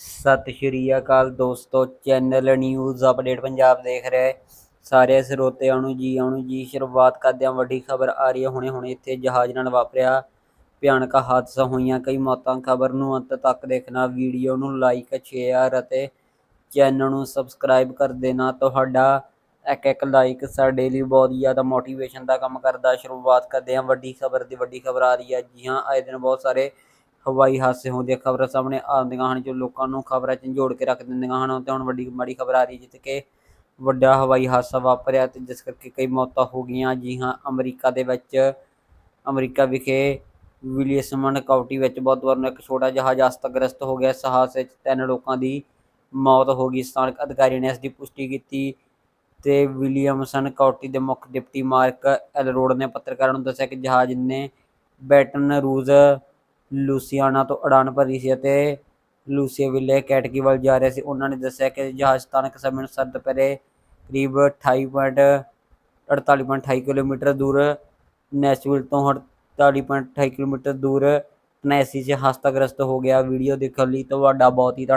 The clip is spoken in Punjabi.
ਸਤਿ ਸ਼੍ਰੀ ਅਕਾਲ ਦੋਸਤੋ, ਚੈਨਲ ਨਿਊਜ਼ ਅਪਡੇਟ ਪੰਜਾਬ ਦੇਖ ਰਹੇ ਸਾਰੇ ਸਰੋਤਿਆਂ ਨੂੰ ਜੀ, ਆਉਣ ਜੀ, ਸ਼ੁਰੂਆਤ ਕਰਦੇ ਹਾਂ। ਵੱਡੀ ਖਬਰ ਆ ਰਹੀ ਹੈ, ਹੁਣੇ ਹੁਣੇ ਇੱਥੇ ਜਹਾਜ਼ ਨਾਲ ਵਾਪਰਿਆ ਭਿਆਨਕ ਹਾਦਸਾ ਹੋਈਆਂ ਕਈ ਮੌਤਾਂ। ਖਬਰ ਨੂੰ ਅੰਤ ਤੱਕ ਦੇਖਣਾ ਵੀਡੀਓ ਨੂੰ ਲਾਈਕ ਸ਼ੇਅਰ ਅਤੇ ਚੈਨਲ ਨੂੰ ਸਬਸਕ੍ਰਾਈਬ ਕਰ ਦੇਣਾ। ਤੁਹਾਡਾ ਇੱਕ ਇੱਕ ਲਾਈਕ ਸਾਡੇ ਲਈ ਬਹੁਤ ਜ਼ਿਆਦਾ ਮੋਟੀਵੇਸ਼ਨ ਦਾ ਕੰਮ ਕਰਦਾ। ਸ਼ੁਰੂਆਤ ਕਰਦੇ ਹਾਂ। ਵੱਡੀ ਖਬਰ ਦੀ ਵੱਡੀ ਖਬਰ ਆ ਰਹੀ ਹੈ। ਜੀ ਹਾਂ, ਆਏ ਦਿਨ ਬਹੁਤ ਸਾਰੇ ਹਵਾਈ ਹਾਦਸੇ ਹੁੰਦੇ ਖਬਰਾਂ ਸਾਹਮਣੇ ਆਉਂਦੀਆਂ ਹਨ, ਜੋ ਲੋਕਾਂ ਨੂੰ ਖਬਰਾਂ 'ਚ ਜੋੜ ਕੇ ਰੱਖ ਦਿੰਦੀਆਂ ਹਨ। ਤੇ ਹੁਣ ਵੱਡੀ ਮਾੜੀ ਖਬਰ ਆ ਰਹੀ ਜਿੱਥੇ ਕਿ ਵੱਡਾ ਹਵਾਈ ਹਾਦਸਾ ਵਾਪਰਿਆ ਤੇ ਜਿਸ ਕਰਕੇ ਕਈ ਮੌਤਾਂ ਹੋ ਗਈਆਂ। ਜੀ ਹਾਂ, ਅਮਰੀਕਾ ਦੇ ਵਿੱਚ, ਅਮਰੀਕਾ ਵਿਖੇ ਵਿਲੀਅਮਸਨ ਕਾਉਂਟੀ ਵਿੱਚ ਬੁੱਧਵਾਰ ਨੂੰ ਇੱਕ ਛੋਟਾ ਜਹਾਜ਼ ਅਸਤਗ੍ਰਸਤ ਹੋ ਗਿਆ। ਇਸ ਹਾਦਸੇ 'ਚ ਤਿੰਨ ਲੋਕਾਂ ਦੀ ਮੌਤ ਹੋ ਗਈ। ਸਥਾਨਕ ਅਧਿਕਾਰੀ ਨੇ ਇਸ ਦੀ ਪੁਸ਼ਟੀ ਕੀਤੀ ਤੇ ਵਿਲੀਅਮਸਨ ਕਾਉਂਟੀ ਦੇ ਮੁੱਖ ਡਿਪਟੀ ਮਾਰਕ ਐਲਰੋਡ ਨੇ ਪੱਤਰਕਾਰਾਂ ਨੂੰ ਦੱਸਿਆ ਕਿ ਜਹਾਜ਼ ਨੇ ਬੈਟਨ ਰੂਜ਼ ਲੂਸੀਆਨਾ ਤੋਂ ਉਡਾਨ ਭਰੀ ਸੀ ਅਤੇ ਲੂਸੀਵਿਲੇ ਕੈਟਕੀ ਵੱਲ ਜਾ ਰਿਹਾ ਸੀ। ਉਹਨਾਂ ਨੇ ਦੱਸਿਆ ਕਿ ਜਹਾਜ਼ ਸਥਾਨਕ ਸਮੇਂ ਅਨੁਸਾਰ ਦੁਪਹਿਰੇ ਕਰੀਬ 28.48.28 ਕਿਲੋਮੀਟਰ ਦੂਰ ਨੈਸ਼ਵਿਲ ਤੋਂ 48.28 ਕਿਲੋਮੀਟਰ ਦੂਰ ਟਨੈਸੀ 'ਚ ਹਸਤਗ੍ਰਸਤ ਹੋ ਗਿਆ। ਵੀਡੀਓ ਦੇਖਣ ਲਈ ਤੁਹਾਡਾ ਬਹੁਤ ਹੀ ਧੰਨਵਾਦ।